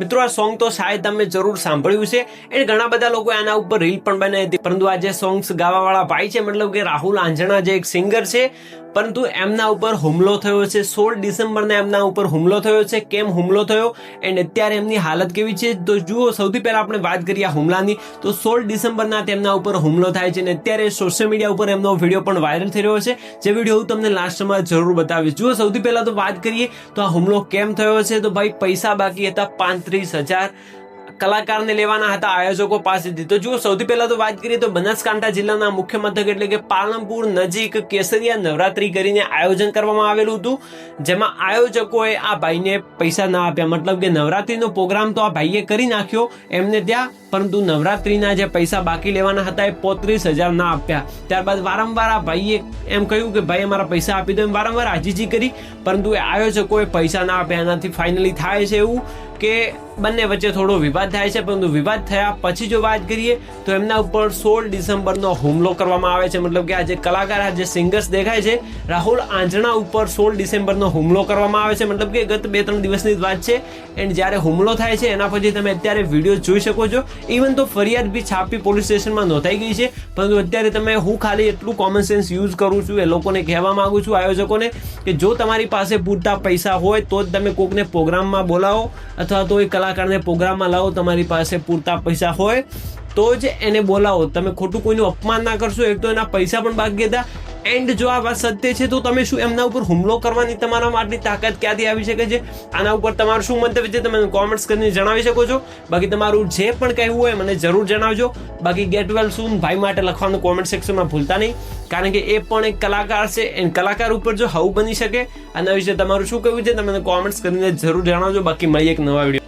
મિત્રો, આ સોંગ તો શાયદ તમે જરૂર સાંભળ્યું છે એન્ડ ઘણા બધા લોકો આના ઉપર રીલ પણ બનાવી હતી. પરંતુ આ જે સોંગ્સ ગાવાવાળા ભાઈ છે, મતલબ કે રાહુલ આંજણા જે એક સિંગર છે, પરંતુ એમના ઉપર હુમલો થયો છે. સોળ ડિસેમ્બરને એમના ઉપર હુમલો થયો છે. કેમ હુમલો થયો? એન્ડ અત્યારે એમની હાલત કેવી છે? તો જુઓ, સૌથી પહેલા આપણે વાત કરીએ આ હુમલાની. તો સોળ ડિસેમ્બરના તેમના ઉપર હુમલો થાય છે અને અત્યારે સોશિયલ મીડિયા ઉપર એમનો વીડિયો પણ વાયરલ થઈ રહ્યો છે. જે વીડિયો હું તમને લાસ્ટમાં જરૂર બતાવીશ. જુઓ, સૌથી પહેલા તો વાત કરીએ તો આ હુમલો કેમ થયો છે? તો ભાઈ, પૈસા બાકી હતા પાંત્રીસ હજાર કલાકારને લેવાના હતા. આયોજકો પાસેથી તો જુઓ, સૌથી પહેલા તો વાત કરીએ તો બનાસકાંઠા જિલ્લાના મુખ્ય મથક એટલે કે પાલનપુર નજીક કેસરિયા નવરાત્રી કરીને આયોજન કરવામાં આવેલું હતું. જેમાં આયોજકોએ આ ભાઈને પૈસા ના આપ્યા. મતલબ કે નવરાત્રીનો પ્રોગ્રામ તો આ ભાઈએ કરી નાખ્યો. એમને ત્યાં પરંતુ નવરાત્રિના જે પૈસા બાકી લેવાના હતા એ પોત્રીસ હજાર ના આપ્યા. ત્યારબાદ વારંવાર આ ભાઈએ એમ કહ્યું કે ભાઈ, અમારા પૈસા આપી દો. એમ વારંવાર આજીજી કરી, પરંતુ એ આયોજકોએ પૈસા ના આપ્યા. એનાથી ફાઇનલી થાય છે એવું કે બંને વચ્ચે થોડો વિવાદ થાય છે, પરંતુ વિવાદ થયા પછી જો વાત કરીએ, તો એમના ઉપર સોળ ડિસેમ્બરનો હુમલો કરવામાં આવે છે. મતલબ કે આ જે કલાકાર, આ જે સિંગર્સ દેખાય છે, રાહુલ આંજણા ઉપર સોળ ડિસેમ્બરનો હુમલો કરવામાં આવે છે. મતલબ કે ગત બે ત્રણ દિવસની જ વાત છે. એન્ડ જ્યારે હુમલો થાય છે, એના પછી તમે અત્યારે વીડિયો જોઈ શકો છો. ઇવન તો ફરિયાદ બી છાપી પોલીસ સ્ટેશનમાં નોંધાઈ ગઈ છે, પરંતુ અત્યારે તમે હું ખાલી એટલું કોમન સેન્સ યુઝ કરું છું એ લોકોને કહેવા માંગુ છું આયોજકોને કે જો તમારી પાસે પૂરતા પૈસા હોય તો જ તમે કોકને પ્રોગ્રામમાં બોલાવો અથવા તો એ કલાકારને પ્રોગ્રામમાં લાવો તમારી પાસે પૂરતા પૈસા હોય તો જ એને બોલાવો. તમે ખોટું કોઈનું અપમાન ના કરશો, એક તો એના પૈસા પણ બાકી હતા એન્ડ જો આ વાત સત્ય છે, તો તમે શું એમના ઉપર હુમલો કરવાની તમારા માટે તાકાત ક્યાંથી આવી શકે છે? આના ઉપર તમારું શું મંતવ્ય છે, તમે કોમેન્ટ્સ કરીને જણાવી શકો છો. બાકી તમારું જે પણ કહેવું હોય, મને જરૂર જણાવજો. બાકી ગેટ વેલ સૂન ભાઈ માટે લખવાનું કોમેન્ટ સેક્શનમાં ભૂલતા નહીં. કારણ કે એ પણ એક કલાકાર છે એન્ડ કલાકાર ઉપર જો હવું બની શકે, આના વિશે તમારું શું કહેવું છે, તમે કોમેન્ટ્સ કરીને જરૂર જણાવજો. બાકી મળીએ એક નવા વીડિયો